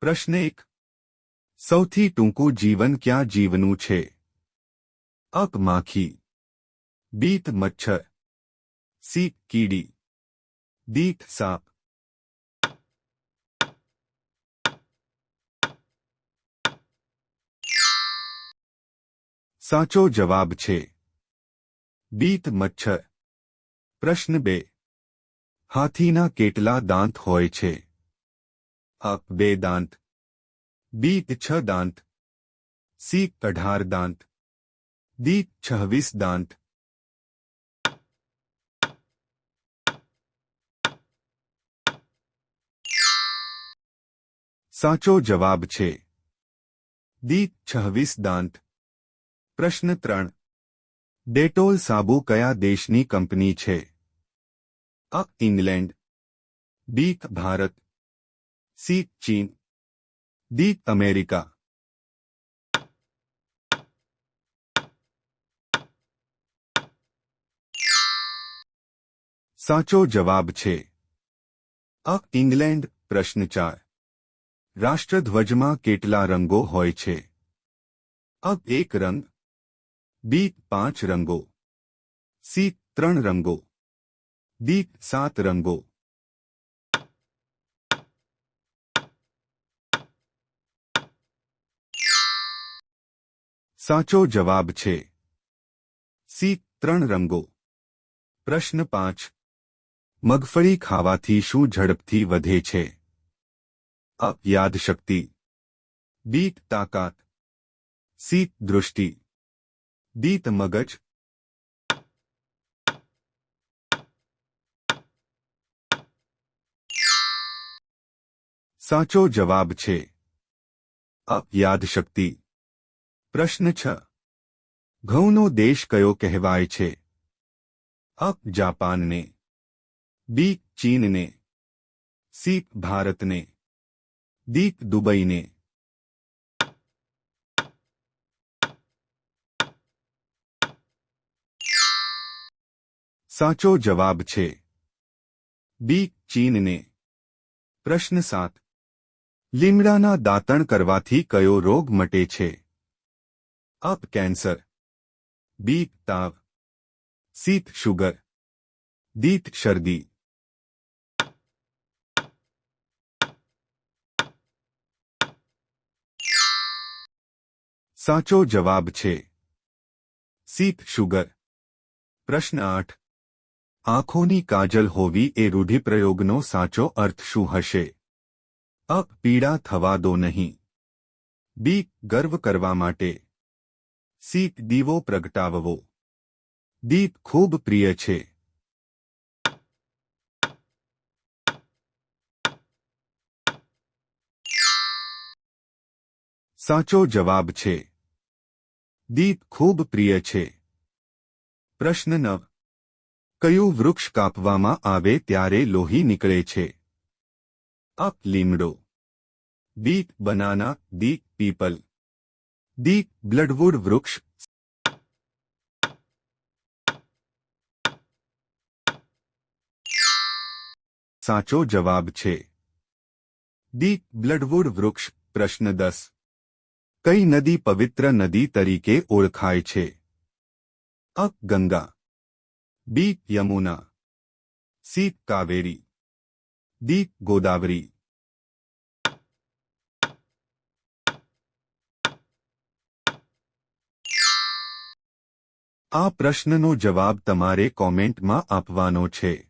પ્રશ્ન એક. સૌથી ટૂંકું જીવન ક્યાં જીવનું છે? અક માખી. બીત મચ્છર. સી કીડી. દીત સાપ. સાચો જવાબ છે. બીત મચ્છર. પ્રશ્ન બે. હાથીના કેટલા દાંત હોય છે? અપ બે દાંત બીત છ દાંત સી અઢાર દાંત દીત છવ્વીસ દાંત સાચો જવાબ છે દીત છવ્વીસ દાંત પ્રશ્ન ત્રણ ડેટોલ સાબુ કયા દેશની કંપની છે અ ઇંગ્લેન્ડ બી ભારત સી, ચીન. D, America. સાચો જવાબ છે. અ, ઇંગ્લેન્ડ, પ્રશ્ન ચાર. રાષ્ટ્રધ્વજમાં કેટલા રંગો હોય છે? અ, એક રંગ. બી, પાંચ રંગો. સી, ત્રણ રંગો. ડી, સાત રંગો. સાચો જવાબ છે સી ત્રણ રંગો પ્રશ્ન પાંચ મગફળી ખાવાથી શું ઝડપથી વધે છે અ યાદશક્તિ બી તાકાત સી દૃષ્ટિ દીત મગજ સાચો જવાબ છે અ યાદશક્તિ પ્રશ્ન છ. ઘઉંનો દેશ કયો કહેવાય છે? અ જાપાનને. બી ચીનને. સી ભારતને. દી દુબઈને. સાચો જવાબ છે. બી ચીનને. પ્રશ્ન સાત. લીમડાના દાંતણ કરવાથી કયો રોગ મટે છે? અપ કેન્સર બી તાવ સીત શુગર દીત શરદી સાચો જવાબ છે સીત શુગર પ્રશ્ન આઠ આંખોની કાજલ હોવી એ રૂઢિપ્રયોગનો સાચો અર્થ શું હશે અ પીડા થવા દો નહીં બી ગર્વ કરવા માટે સી દીવો પ્રગટાવવો. દીપ ખૂબ પ્રિય છે. સાચો જવાબ છે. દીપ ખૂબ પ્રિય છે. પ્રશ્ન નવ. કયું વૃક્ષ કાપવામાં આવે ત્યારે લોહી નીકળે છે? અપ લીમડો. દીપ બનાના દીપ પીપલ દી બ્લડવુડ વૃક્ષ. સાચો જવાબ છે. દી બ્લડવુડ વૃક્ષ, પ્રશ્ન દસ. કઈ નદી પવિત્ર નદી તરીકે ઓળખાય છે? અ, Ganga. B, Yamuna. C, Kaveri. D Godavari. આ પ્રશ્નનો જવાબ તમારે કોમેન્ટમાં આપવાનો છે.